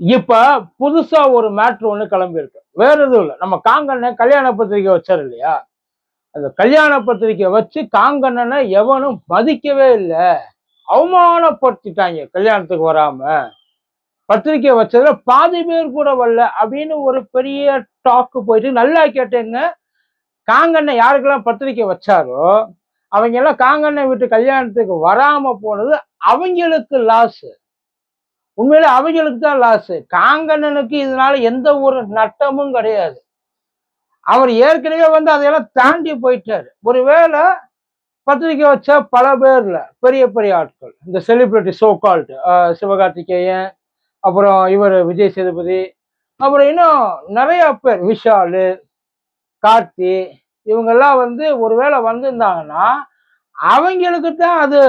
இப்ப புதுசா ஒரு மேட்ரு ஒண்ணு கிளம்பி இருக்கு வேற எதுவும் இல்லை. நம்ம காங்கண்ண கல்யாண பத்திரிக்கை வச்சாரு இல்லையா? அந்த கல்யாண பத்திரிக்கை வச்சு காங்கண்ணனை எவனும் மதிக்கவே இல்லை. அவமானப்படுத்திட்டாங்க கல்யாணத்துக்கு வராம. பத்திரிக்கை வச்சதுல பாதி பேர் கூட வரல அப்படின்னு ஒரு பெரிய டாக்கு போயிட்டு நல்லா கேட்டேங்க. காங்கண்ணன் யாருக்கெல்லாம் பத்திரிக்கை வச்சாரோ அவங்க எல்லாம் காங்கண்ணன் வீட்டு கல்யாணத்துக்கு வராம போனது அவங்களுக்கு லாஸு உண்மையில அவங்களுக்கு தான் லாஸ் காங்கண்ணனுக்கு இதனால எந்த ஒரு நட்டமும் கிடையாது. அவர் ஏற்கனவே வந்து அதையெல்லாம் தாண்டி போயிட்டாரு. ஒருவேளை பத்திரிக்கை வச்ச பல பேர்ல பெரிய பெரிய ஆட்கள். இந்த செலிபிரிட்டி சோ கால்டு சிவகார்த்திகேயன் அப்புறம் இவர் விஜய் சேதுபதி அப்புறம் இன்னும் நிறைய பேர் விஷால் கார்த்தி இவங்கெல்லாம் வந்து ஒருவேளை வந்திருந்தாங்கன்னா அவங்களுக்கு தான் அது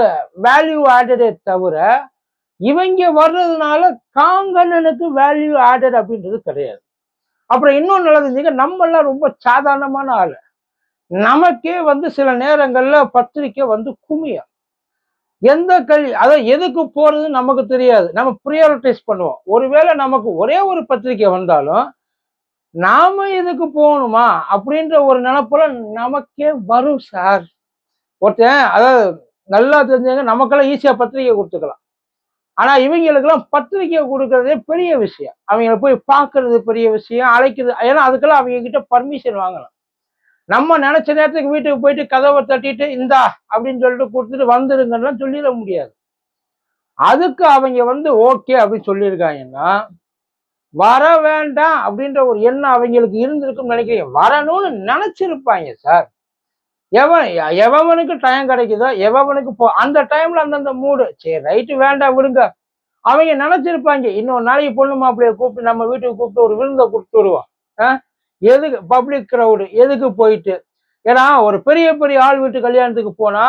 வேல்யூ ஆடடே தவிர இவங்க வர்றதுனால காங்கண்ணனுக்கு வேல்யூ ஆடட் அப்படின்றது கிடையாது. அப்புறம் இன்னொன்று நல்லதுங்க நம்ம எல்லாம் ரொம்ப சாதாரணமான ஆள். நமக்கே வந்து சில நேரங்கள்ல பத்திரிக்கை வந்து குமியம் எந்த கல்வி அதாவது எதுக்கு போறதுன்னு நமக்கு தெரியாது. நம்ம ப்ரியாரிட்டைஸ் பண்ணுவோம். ஒருவேளை நமக்கு ஒரே ஒரு பத்திரிக்கை வந்தாலும் நாம இதுக்கு போகணுமா அப்படின்ற ஒரு நினப்புல நமக்கே வரும் சார். ஒருத்தன் அதாவது நல்லா தெரிஞ்சவங்க நமக்கெல்லாம் ஈஸியா பத்திரிக்கை கொடுத்துக்கலாம். ஆனா இவங்களுக்கெல்லாம் பத்திரிக்கை கொடுக்கறதே பெரிய விஷயம். அவங்கள போய் பார்க்கறது பெரிய விஷயம் அழைக்கிறது. ஏன்னா அதுக்கெல்லாம் அவங்க கிட்ட பர்மிஷன் வாங்கலாம் நம்ம நினைச்ச நேரத்துக்கு வீட்டுக்கு போயிட்டு கதவை தட்டிட்டு இந்தா அப்படின்னு சொல்லிட்டு கொடுத்துட்டு வந்துடுங்கலாம் சொல்லிட முடியாது. அதுக்கு அவங்க வந்து ஓகே அப்படின்னு சொல்லியிருக்காங்கன்னா வர வேண்டாம் அப்படின்ற ஒரு எண்ணம் அவங்களுக்கு இருந்திருக்கும்னு நினைக்கிறீங்க. வரணும்னு நினைச்சிருப்பாங்க சார். எவன் எவனுக்கு டைம் கிடைக்குதோ எவனுக்கு போ அந்த டைம்ல அந்தந்த மூடு சரி ரைட்டு வேண்டாம் விடுங்க. அவங்க நினைச்சிருப்பாங்க இன்னொரு நாளைக்கு பொண்ணு மாப்பிள்ளைய கூப்பிட்டு நம்ம வீட்டுக்கு கூப்பிட்டு ஒரு விருந்தை கொடுத்து வருவோம். எதுக்கு பப்ளிக் க்ரௌடு எதுக்கு போயிட்டு? ஏன்னா ஒரு பெரிய பெரிய ஆள் வீட்டு கல்யாணத்துக்கு போனா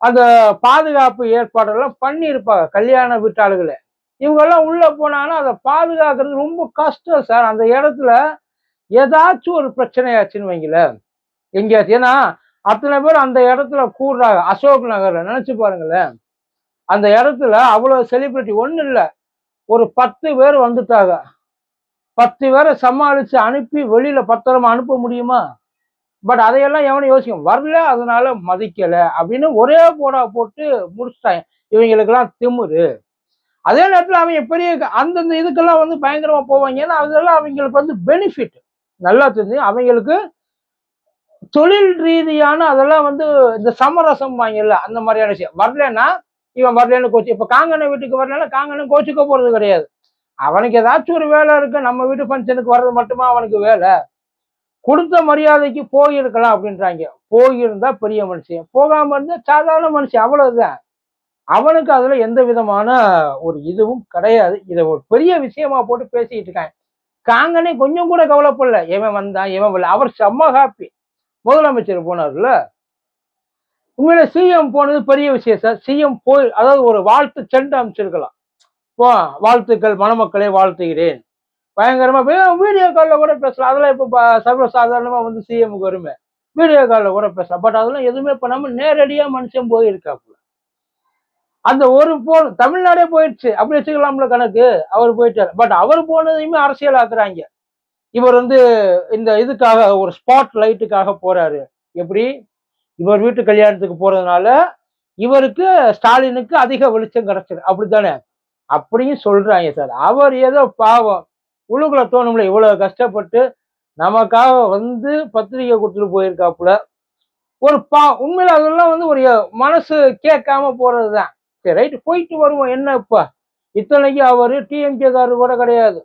அந்த பாதுகாப்பு ஏற்பாடெல்லாம் பண்ணியிருப்பாங்க கல்யாண வீட்டாளுகளை. இவங்கெல்லாம் உள்ள போனாங்கன்னா அதை பாதுகாக்கிறது ரொம்ப கஷ்டம் சார். அந்த இடத்துல ஏதாச்சும் ஒரு பிரச்சனையாச்சுன்னு வைங்களேன். எங்கேயாச்சும் ஏன்னா அத்தனை பேர் அந்த இடத்துல கூடுறாங்க. அசோக் நகர்ல. நினைச்சு பாருங்களேன். அந்த இடத்துல அவ்வளவு செலிபிரிட்டி ஒன்றும் இல்லை. ஒரு பத்து பேர் வந்துட்டாங்க. பத்து பேரை சமாளிச்சு அனுப்பி வெளியில பத்திரமா அனுப்ப முடியுமா? பட் அதையெல்லாம் எவனும் யோசிக்கும் வரல அதனால மதிக்கல அப்படின்னு ஒரே போடா போட்டு முடிச்சிட்டாங்க. இவங்களுக்கெல்லாம் திமுரு. அதே நேரத்தில் அவங்க பெரிய அந்தந்த இதுக்கெல்லாம் வந்து பயங்கரமா போவாங்க. ஏன்னா அதெல்லாம் அவங்களுக்கு வந்து பெனிஃபிட் நல்லா தெரிஞ்சு அவங்களுக்கு தொழில் ரீதியான அதெல்லாம் வந்து இந்த சமரசம் வாங்கல அந்த மாதிரியான விஷயம். வரலன்னா இவன் வரலன்னு கோச்சு இப்போ காங்கன வீட்டுக்கு வரலன்னா காங்கன கோச்சுக்க போறது கிடையாது. அவனுக்கு ஏதாச்சும் ஒரு வேலை இருக்கு நம்ம வீட்டு ஃபங்க்ஷனுக்கு வர்றது மட்டுமா அவனுக்கு வேலை? கொடுத்த மரியாதைக்கு போயிருக்கலாம் அப்படின்றாங்க. போயிருந்தா பெரிய மனுஷன். போகாம இருந்தா சாதாரண மனுஷன் அவ்வளவுதான். அவனுக்கு அதுல எந்த விதமான ஒரு இதுவும் கிடையாது. இதை ஒரு பெரிய விஷயமா போட்டு பேசிட்டு இருக்காங்க. காங்கனே கொஞ்சம் கூட கவலைப்படல. இவன் வந்தான் இவன் வரல. அவர் செம்ம ஹாப்பி முதலமைச்சர் போனார்ல. உண்மையில சிஎம் போனது பெரிய விஷயம் சார். சிஎம் போய் அதாவது ஒரு வாழ்த்து செண்டு அமைச்சிருக்கலாம் போ வாழ்த்துக்கள் மணமக்களை வாழ்த்துகிறேன். பயங்கரமா வீடியோ காலில் கூட பேசலாம். அதெல்லாம் இப்போ சர்வசாதாரணமா வந்து சிஎம்க்கு வருமே. வீடியோ காலில் கூட பேசலாம். பட் அதெல்லாம் எதுவுமே பண்ணாம நேரடியா மனுஷன் போயிருக்காப்புல. அந்த ஒரு போன் தமிழ்நாடே போயிடுச்சு அப்படி வச்சுக்கலாம்ல கணக்கு. அவர் போயிட்டார். பட் அவர் போனதையுமே அரசியல் ஆக்குறாங்க இவர் வந்து இந்த இதுக்காக ஒரு ஸ்பாட் லைட்டுக்காக போறாரு. எப்படி? இவர் வீட்டு கல்யாணத்துக்கு போறதுனால இவருக்கு ஸ்டாலினுக்கு அதிக வெளிச்சம் கிடைச்சது. அப்படித்தானே? அப்படியும் சொல்றாங்க சார். அவர் ஏதோ பாவம். உள்ளுக்குள்ள தோணும்ல இவ்வளவு கஷ்டப்பட்டு நமக்காக வந்து பத்திரிகை கொடுத்துட்டு போயிருக்காப்புல. ஒரு பா உண்மையில அதெல்லாம் வந்து ஒரு மனசு கேட்காம போறதுதான். சரி ரைட்டு போயிட்டு வருவோம். என்ன இப்ப? இத்தனைக்கு அவரு டிஎம்கே காரர் கூட கிடையாது.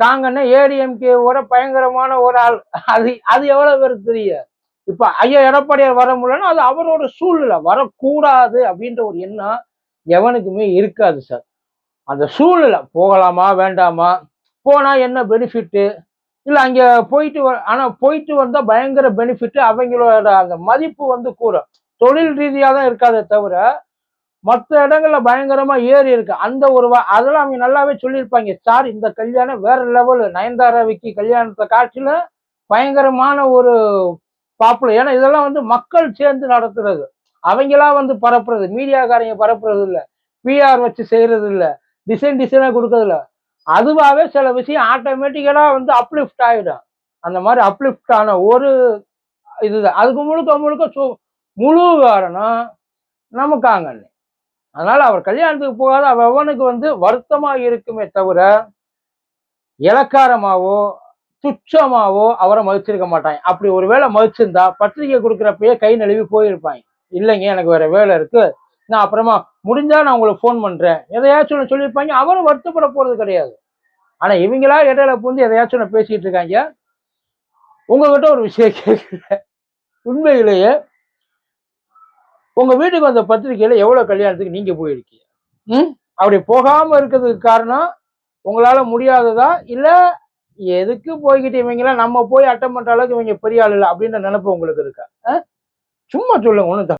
காங்கன்னா ஏடிஎம்கேவோட பயங்கரமான ஒரு ஆள். அது அது எவ்வளவு பேருக்கு தெரியும்? இப்ப ஐயா எடப்பாடியார் வர முடியலன்னா அது அவரோட சூழ்நிலை. வரக்கூடாது அப்படின்ற ஒரு எண்ணம் எவனுக்குமே இருக்காது சார். அந்த சூழ்நிலை போகலாமா வேண்டாமா? போனா என்ன பெனிஃபிட்டு இல்லை அங்கே போயிட்டு வ ஆனால் போயிட்டு வந்தால் பயங்கர பெனிஃபிட்டு அவங்களோட அந்த மதிப்பு வந்து கூடும். தொழில் ரீதியாக தான் இருக்காதே தவிர மற்ற இடங்கள்ல பயங்கரமா ஏறி இருக்கு. அந்த ஒரு வா- அதெல்லாம் அவங்க நல்லாவே சொல்லியிருப்பாங்க. சார் இந்த கல்யாணம் வேற லெவலு நயன்தாரா விக்கி கல்யாணத்தை காட்டில பயங்கரமான ஒரு பாப்புலர் ஏன்னா இதெல்லாம் வந்து மக்கள் சேர்ந்து நடத்துறது. அவங்களா வந்து பரப்புறது. மீடியாக்காரங்க பரப்புறது இல்ல. பிஆர் வச்சு செய்யறது இல்ல. டிசைன் டிசைனா கொடுக்கறது இல்ல. அதுவாகவே சில விஷயம் ஆட்டோமேட்டிக்கலா வந்து அப்லிஃப்ட் ஆயிடும். அந்த மாதிரி அப்லிஃப்ட் ஆன ஒரு இதுதான். அதுக்கு முழுக்க முழுக்க சு- முழு காரணம் நமக்காங்க அதனால அவர் கல்யாணத்துக்கு போகாத அவனுக்கு வந்து வருத்தமா இருக்குமே தவிர இலக்காரமாவோ துச்சமாவோ அவரை மதிச்சிருக்க மாட்டாங்க. அப்படி ஒருவேளை மதிச்சிருந்தா பத்திரிக்கை கொடுக்குறப்பயே கை நழுவி போயிருப்பாங்க. இல்லைங்க எனக்கு வேற வேலை இருக்கு. நான் அப்புறமா முடிஞ்சா நான் உங்களுக்கு ஃபோன் பண்றேன். எதையாச்சும் ஒன்று சொல்லியிருப்பாங்க. அவரும் வருத்தப்பட போறது கிடையாது. ஆனா இவங்களா இடையில புந்து எதையாச்சும் ஒன்று பேசிட்டு இருக்காங்க. உங்ககிட்ட ஒரு விஷயம் கேட்குறேன். உண்மையிலேயே உங்க வீட்டுக்கு வந்த பத்திரிக்கையில எவ்வளவு கல்யாணத்துக்கு நீங்க போயிருக்கீங்க? ம்? அப்படி போகாம இருக்கிறதுக்கு காரணம் உங்களால முடியாததா? இல்ல எதுக்கு போய்கிட்டு இவங்கெல்லாம் நம்ம போய் அட்டம் பண்ற அளவுக்கு இவங்க பெரிய ஆள் இல்லை அப்படின்ற நினைப்பு உங்களுக்கு இருக்கா? சும்மா சொல்லுங்க ஒண்ணு